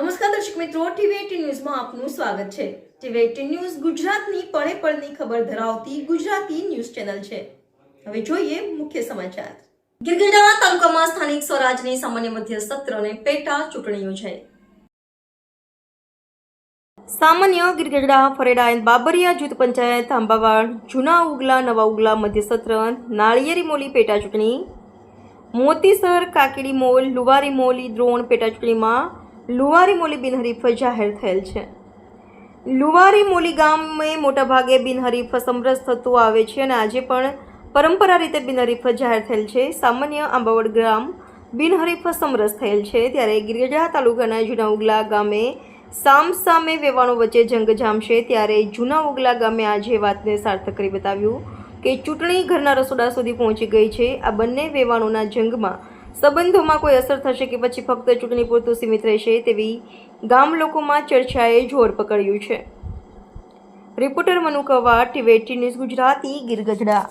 નમસ્કાર દર્શક મિત્રો ટીવી ન્યૂઝમાં આપનું સ્વાગત છે. ટીવી એટીન ન્યૂઝ ગુજરાતની પળે પળની ખબર ધરાવતી ગુજરાતી ન્યૂઝ ચેનલ છે. હવે જોઈએ મુખ્ય સમાચાર. ગિરગીડા તાલુકામાં સ્થાનિક સ્વરાજની સામાન્ય મધ્ય સત્ર અને પેટા ચૂંટણી યોજાઈ. સામાન્ય ગિરગઢડા ફરેડા બાબરિયા જૂથ પંચાયત, આંબાવાડ, જૂના ઉગલા, નવા ઉગલા મધ્ય સત્ર, નાળિયેરી મોલી પેટા ચૂંટણી, મોતીસર, કાકડી મોલ, લુવારી મોલી, દ્રોણ પેટા ચૂંટણીમાં લુવારી મોલી બિનહરીફ જાહેર થયેલ છે. લુવારી મોલી ગામે મોટાભાગે બિનહરીફ સમરસ થતું આવે છે અને આજે પણ પરંપરા રીતે બિનહરીફ જાહેર થયેલ છે. સામાન્ય આંબાવડ ગ્રામ બિનહરીફ સમરસ થયેલ છે. ત્યારે ગિરજા તાલુકાના જૂના ઉગલા ગામે સામ સામે વેવાણો વચ્ચે જંગ જામશે. ત્યારે જૂના ઉગલા ગામે આજે વાતને સાર્થક કરી બતાવ્યું કે ચૂંટણી ઘરના રસોડા સુધી પહોંચી ગઈ છે. આ બંને વેવાણોના જંગમાં સંબંધોમાં કોઈ અસર થશે કે પછી ફક્ત ચૂંટણી પૂરતું સીમિત રહેશે તેવી ગામ લોકોમાં ચર્ચાએ જોર પકડ્યું છે. રિપોર્ટર મનુ કવા ટીવી ન્યૂઝ ગુજરાતી ગીરગઢડા